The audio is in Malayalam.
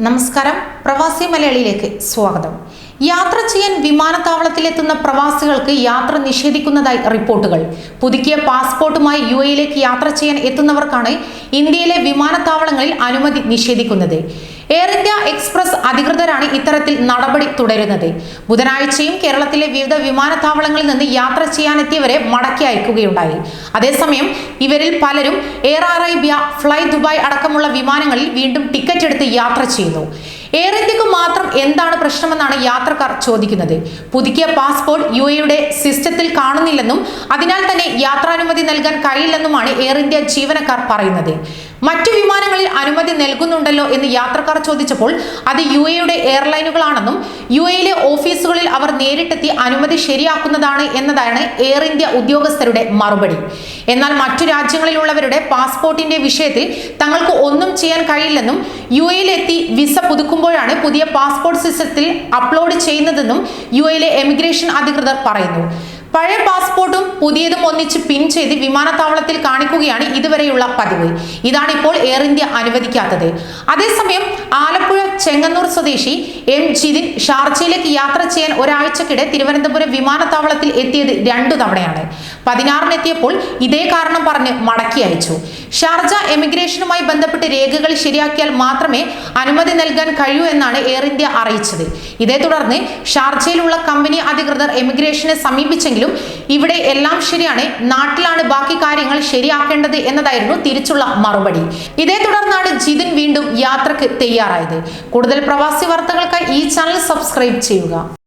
നമസ്കാരം. പ്രവാസി മലയാളിയിലേക്ക് സ്വാഗതം. യാത്ര ചെയ്യാൻ വിമാനത്താവളത്തിലെത്തുന്ന പ്രവാസികൾക്ക് യാത്ര നിഷേധിക്കുന്നതായി റിപ്പോർട്ടുകൾ. പുതുക്കിയ പാസ്പോർട്ടുമായി യു എയിലേക്ക് യാത്ര ചെയ്യാൻ എത്തുന്നവർക്കാണ് ഇന്ത്യയിലെ വിമാനത്താവളങ്ങളിൽ അനുമതി നിഷേധിക്കുന്നത്. എയർ ഇന്ത്യ എക്സ്പ്രസ് അധികൃതരാണ് ഇത്തരത്തിൽ നടപടി തുടരുന്നത്. ബുധനാഴ്ചയും കേരളത്തിലെ വിവിധ വിമാനത്താവളങ്ങളിൽ നിന്ന് യാത്ര ചെയ്യാനെത്തിയവരെ മടക്കി അയക്കുകയുണ്ടായി. അതേസമയം ഇവരിൽ പലരും എയർ അറേബ്യ ഫ്ലൈ ദുബായ് അടക്കമുള്ള വിമാനങ്ങളിൽ വീണ്ടും ടിക്കറ്റ് എടുത്ത് യാത്ര ചെയ്യുന്നു. എയർ ഇന്ത്യയ്ക്ക് മാത്രം എന്താണ് പ്രശ്നമെന്നാണ് യാത്രക്കാർ ചോദിക്കുന്നത്. പുതുക്കിയ പാസ്പോർട്ട് യു എയുടെ സിസ്റ്റത്തിൽ കാണുന്നില്ലെന്നും അതിനാൽ തന്നെ യാത്രാനുമതി നൽകാൻ കഴിയില്ലെന്നുമാണ് എയർ ഇന്ത്യ ജീവനക്കാർ പറയുന്നത്. മറ്റു വിമാനങ്ങളിൽ അനുമതി നൽകുന്നുണ്ടല്ലോ എന്ന് യാത്രക്കാർ ചോദിച്ചപ്പോൾ അത് യു എയുടെ എയർലൈനുകളാണെന്നും യു എയിലെ ഓഫീസുകളിൽ അവർ നേരിട്ടെത്തി അനുമതി ശരിയാക്കുന്നതാണ് എന്നതാണ് എയർ ഇന്ത്യ ഉദ്യോഗസ്ഥരുടെ മറുപടി. എന്നാൽ മറ്റു രാജ്യങ്ങളിലുള്ളവരുടെ പാസ്പോർട്ടിന്റെ വിഷയത്തിൽ തങ്ങൾക്ക് ഒന്നും ചെയ്യാൻ കഴിയില്ലെന്നും യു എയിലെത്തി വിസ പുതുക്കുമ്പോഴാണ് പുതിയ പാസ്പോർട്ട് സിസ്റ്റത്തിൽ അപ്ലോഡ് ചെയ്യുന്നതെന്നും യു എയിലെ എമിഗ്രേഷൻ അധികൃതർ പറയുന്നു. പഴയ പാസ്പോർട്ടും പുതിയതും ഒന്നിച്ച് പിൻ ചെയ്ത് വിമാനത്താവളത്തിൽ കാണിക്കുകയാണ് ഇതുവരെയുള്ള പതിവ്. ഇതാണ് ഇപ്പോൾ എയർ ഇന്ത്യ അനുവദിക്കാത്തത്. അതേസമയം ആലപ്പുഴ ചെങ്ങന്നൂർ സ്വദേശി എം ജിതിൻ ഷാർജയിലേക്ക് യാത്ര ചെയ്യാൻ ഒരാഴ്ചക്കിടെ തിരുവനന്തപുരം വിമാനത്താവളത്തിൽ എത്തിയത് രണ്ടു തവണയാണ്. പതിനാറിനെത്തിയപ്പോൾ ഇതേ കാരണം പറഞ്ഞ് മടക്കി അയച്ചു. ഷാർജ എമിഗ്രേഷനുമായി ബന്ധപ്പെട്ട് രേഖകൾ ശരിയാക്കിയാൽ മാത്രമേ അനുമതി നൽകാൻ കഴിയൂ എന്നാണ് എയർ ഇന്ത്യ അറിയിച്ചത്. ഇതേ തുടർന്ന് ഷാർജയിലുള്ള കമ്പനി അധികൃതർ എമിഗ്രേഷനെ സമീപിച്ചെങ്കിലും ഇവിടെ എല്ലാം ശരിയാണ് നാട്ടിലാണ് ബാക്കി കാര്യങ്ങൾ ശരിയാക്കേണ്ടത് എന്നതായിരുന്നു തിരിച്ചുള്ള മറുപടി. ഇതേ തുടർന്നാണ് ജിതിൻ വീണ്ടും യാത്രയ്ക്ക് തയ്യാറായത്. കൂടുതൽ പ്രവാസി വാർത്തകൾക്കായി ഈ ചാനൽ സബ്സ്ക്രൈബ് ചെയ്യുക.